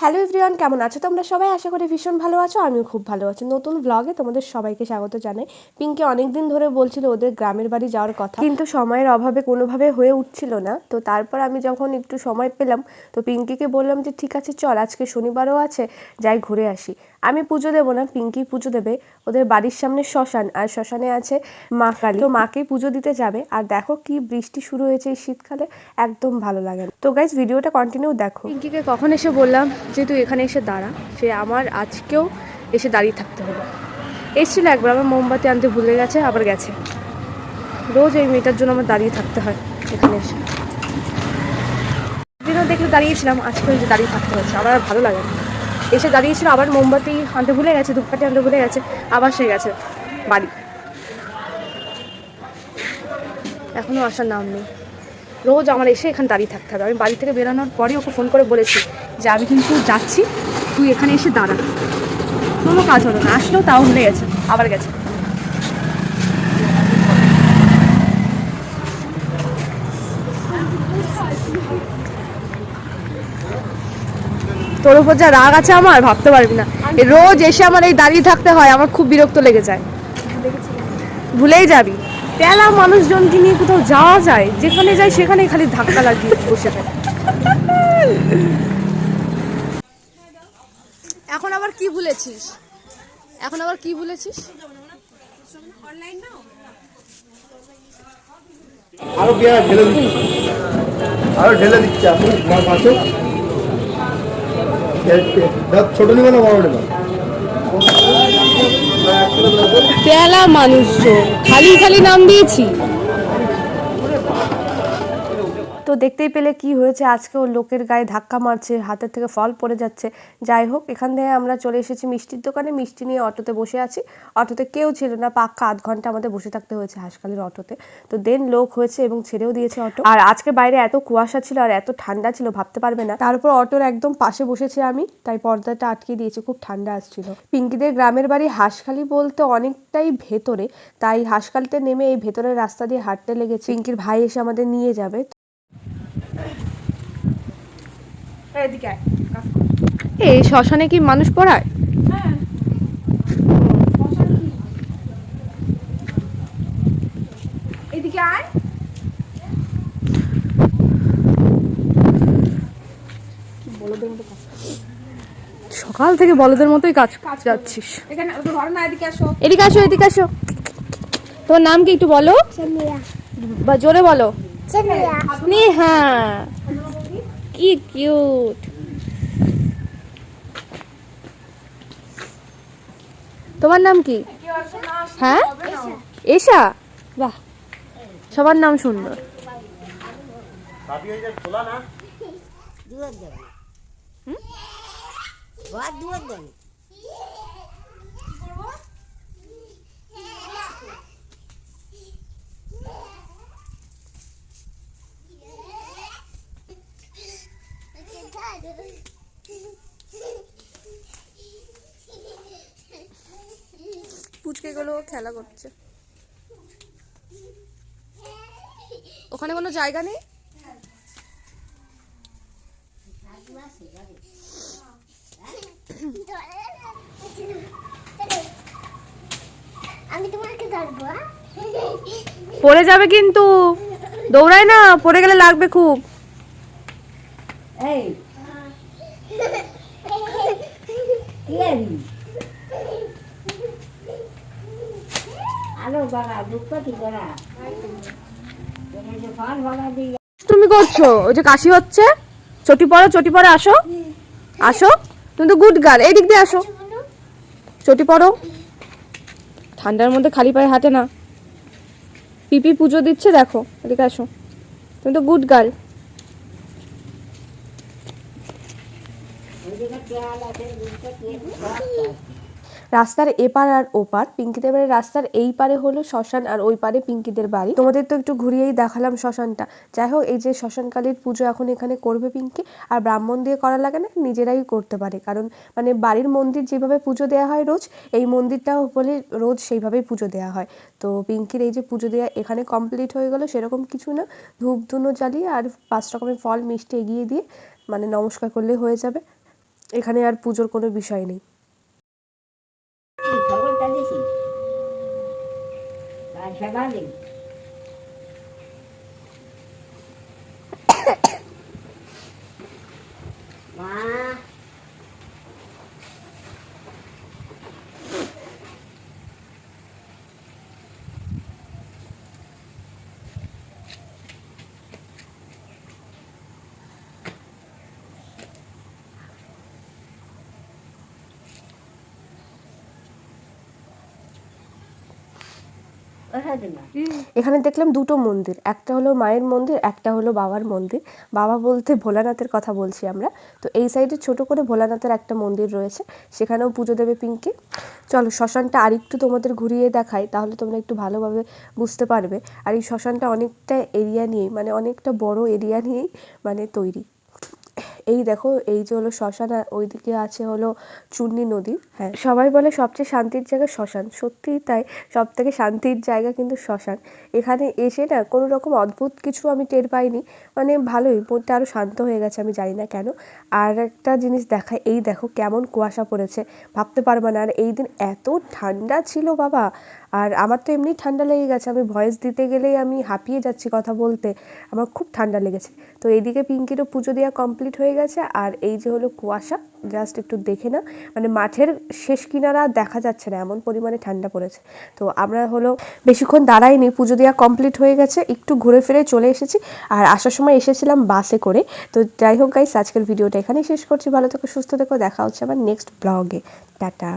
Hello everyone কেমন আছো? তোমরা সবাই আশা করি ভীষণ ভালো আছো, আমিও খুব ভালো আছি। নতুন ব্লগে তোমাদের সবাইকে স্বাগত জানাই। পিঙ্কি অনেক দিন ধরে বলছিল ওদের গ্রামের বাড়ি যাওয়ার কথা। কিন্তু সময়ের অভাবে কোনোভাবে হয়ে উঠছিল না। তো তারপর আমি যখন একটু সময় পেলাম, তো পিঙ্কিকে বললাম যে, ঠিক আছে, চল, আজকে শনিবারও আছে, যাই ঘুরে আসি। আমি পুজো দেবো না পিঙ্কি পুজো দেবে। ওদের বাড়ির সামনে শ্মশান, আর শ্মশানে আছে মা কালী। তো মাকেই পুজো দিতে যাবে। আর দেখো কি বৃষ্টি শুরু হয়েছে এই শীতকালে, একদম ভালো লাগে তো গাইজ ভিডিওটা কন্টিনিউ দেখো। পিঙ্কিকে কখন এসে বললাম যে তুই এখানে এসে দাঁড়া, সে আমার আজকেও এসে দাঁড়িয়ে থাকতে হলো এসেছিল একবার, আমার মোমবাতি আনতে ভুলে গেছে, আবার গেছে। রোজ এই মেয়েটার জন্য আমার দাঁড়িয়ে থাকতে হয় এখানে এসে। দিনও দেখলে দাঁড়িয়েছিলাম আজকে যে দাঁড়িয়ে থাকতে হচ্ছে আমার আর ভালো লাগে না। এসে দাঁড়িয়েছিল, আবার মোমবাতি আনতে ভুলে গেছে, ধূপকাঠি আনতে ভুলে গেছে, আবার সে গেছে বাড়ি। এখনও আসার নাম নেই। রোজ আমার এসে এখানে দাঁড়িয়ে থাকতে হবে। আমি বাড়ি থেকে বেরোনোর পরে ওকে ফোন করে বলেছি যে আমি কিন্তু যাচ্ছি, তুই এখানে এসে দাঁড়া। কোনো কাজ হলো না, আসলেও তাও ভুলে গেছে, আবার গেছে। তোর উপর যা রাগ আছে আমার, ভাবতে পারবি না। রোজ এসে আমার এই দাঁড়িয়ে থাকতে হয়, আমার খুব বিরক্ত লেগে যায়। ভুলেই যাবি। তেলা মানুষজনকে নিয়ে কোথাও যাওয়া যায়, যেখানে যাই সেখানে খালি ধাক্কা লাগিয়ে বসে থাকে এখন আবার কি ভুলেছিস? এখন আবার কি ভুলেছিস? আরও ঢেলে দিচ্ছি। আরও ঢেলে দিচ্ছি আপনি ছোট নেবেন না বড় নেবেন তেলা মানুষজন খালি খালি নাম দিয়েছি। তো দেখতেই পেলে কি হয়েছে। আজকে ও লোকের গায়ে ধাক্কা মারছে, হাতের থেকে ফল পড়ে যাচ্ছে। যাই হোক, এখান থেকে আমরা চলে এসেছি মিষ্টির দোকানে। মিষ্টি নিয়ে অটোতে বসে আছি। অটোতে কেউ ছিল না, পাক্কা আধ ঘণ্টা আমাদের বসে থাকতে হয়েছে হাসখালির অটোতে। তো দেন লোক হয়েছে এবং ছেড়েও দিয়েছে অটো। আর আজকে বাইরে এত কুয়াশা ছিল আর এত ঠান্ডা ছিল, ভাবতে পারবে না। তারপর অটোর একদম পাশে বসেছি আমি, তাই পর্দাটা আটকে দিয়েছি, খুব ঠান্ডা আসছিল। পিঙ্কিদের গ্রামের বাড়ি হাঁসখালি বলতে অনেকটাই ভেতরে, তাই হাঁসখালিতে নেমে এই ভেতরের রাস্তা দিয়ে হাঁটতে লেগেছে। পিঙ্কির ভাই এসে আমাদের নিয়ে যাবে। এই শ্মশানে কি মানুষ পড়ায়? এদিকে আয়। সকাল থেকে বলদের মতোই কাজ যাচ্ছিস। এখানে ওকে ঘর না এদিকে আসো। এদিকে আসো এদিকে আসো। তোমার নাম কি একটু বলো? বা জোরে বলো। স্নেহা। কি কিউট। তোমার নাম কি? হ্যাঁ? এশা? বাহ। সবার নাম সুন্দর। দুয়ার দেবে। ঘর দুয়ার দেবে পুচকে গুলো খেলা করছে। ওখানে কোনো জায়গা নেই? আমি তোমাকে ধরবো? পড়ে যাবে কিন্তু। দৌড়ায় না পড়ে গেলে লাগবে খুব। এই কি আবি আরও বাড়া দুঃখটি করা তোমাকে ফান ভাড়া দিই তুমি করছ? ওই যে কাশি হচ্ছে। চটি পড়ো চটি পড়ো আসো। আসো। তুমি তো গুড গার্ল এই দিক দিয়ে আসো। চটি পড়ো ঠান্ডার মধ্যে খালি পায়ে হাঁটে না। পিপি পুজো দিচ্ছে, দেখো। এদিকে আসো। তুমি তো গুড গার্ল রাস্তার এপার আর ওপার। পিঙ্কিদের বাড়ির রাস্তার এই পারে হলো শ্মশান আর ওই পারে পিঙ্কিদের বাড়ি। তোমাদের তো একটু ঘুরিয়েই দেখালাম শ্মশানটা। যাই হোক, এই যে শ্মশানকালীর পুজো এখন এখানে করবে পিঙ্কি। আর ব্রাহ্মণ দিয়ে করা লাগে না, নিজেরাই করতে পারে। কারণ মানে বাড়ির মন্দির যেভাবে পুজো দেওয়া হয় রোজ, এই মন্দিরটাও বলে রোজ সেইভাবেই পুজো দেওয়া হয়। তো পিঙ্কির এই যে পুজো দেওয়া এখানে কমপ্লিট হয়ে গেল, সেরকম কিছু না। ধূপ ধুনো জ্বালিয়ে আর পাঁচ রকমের ফল মিষ্টি এগিয়ে দিয়ে মানে নমস্কার করলে হয়ে যাবে। এখানে আর পুজোর কোনো বিষয় নেই। আর সেবা দিন এখানে দেখলাম দুটো মন্দির, একটা হলো মায়ের মন্দির, একটা হলো বাবার মন্দির। বাবা বলতে ভোলানাথের কথা বলছি আমরা। তো এই সাইডে ছোট করে ভোলানাথের একটা মন্দির রয়েছে, সেখানেও পুজো দেবে পিঙ্কি। চলো, শ্মশানটা আরেকটু তোমাদের ঘুরিয়ে দেখাই, তাহলে তোমরা একটু ভালোভাবে বুঝতে পারবে। আর এই শ্মশানটা অনেকটা এরিয়া নিয়েই মানে অনেকটা বড় এরিয়া নিয়েই মানে তৈরি। এই দেখো, এই যে হলো শ্মশান আর ওইদিকে আছে হলো চূর্ণী নদী। হ্যাঁ সবাই বলে সবচেয়ে শান্তির জায়গা শ্মশান। সত্যিই তাই, সব থেকে শান্তির জায়গা কিন্তু শ্মশান। এখানে এসে না কোনো রকম অদ্ভুত কিছু আমি টের পাইনি। মানে ভালোই, মনটা আরও শান্ত হয়ে গেছে আমি জানি না কেন। আর একটা জিনিস দেখায় এই দেখো কেমন কুয়াশা পড়েছে। ভাবতে পারবে না, আর এই দিন এত ঠান্ডা ছিল বাবা। আর আমার তো এমনি ঠান্ডা লেগে গেছে। আমি ভয়েস দিতে গেলেই আমি হাঁপিয়ে যাচ্ছি কথা বলতে। আমার খুব ঠান্ডা লেগেছে। তো এইদিকে পিঙ্কিরও পুজো দেওয়া কমপ্লিট হয়ে গেছে। আর এই যে হলো কুয়াশা জাস্ট একটু দেখে না মানে মাঠের শেষ কিনারা দেখা যাচ্ছে না, এমন পরিমাণে ঠান্ডা পড়েছে। তো আমরা হলো বেশিক্ষণ দাঁড়াইনি, পুজো দেওয়া কমপ্লিট হয়ে গেছে। একটু ঘুরে ফিরে চলে এসেছি। আর আসার সময় এসেছিলাম বাসে করে। তো যাই হোক গাইস আজকের ভিডিওটা এখানেই শেষ করছি। ভালো থেকো, সুস্থ থেকো। দেখা হচ্ছে আবার নেক্সট ব্লগে টাটা।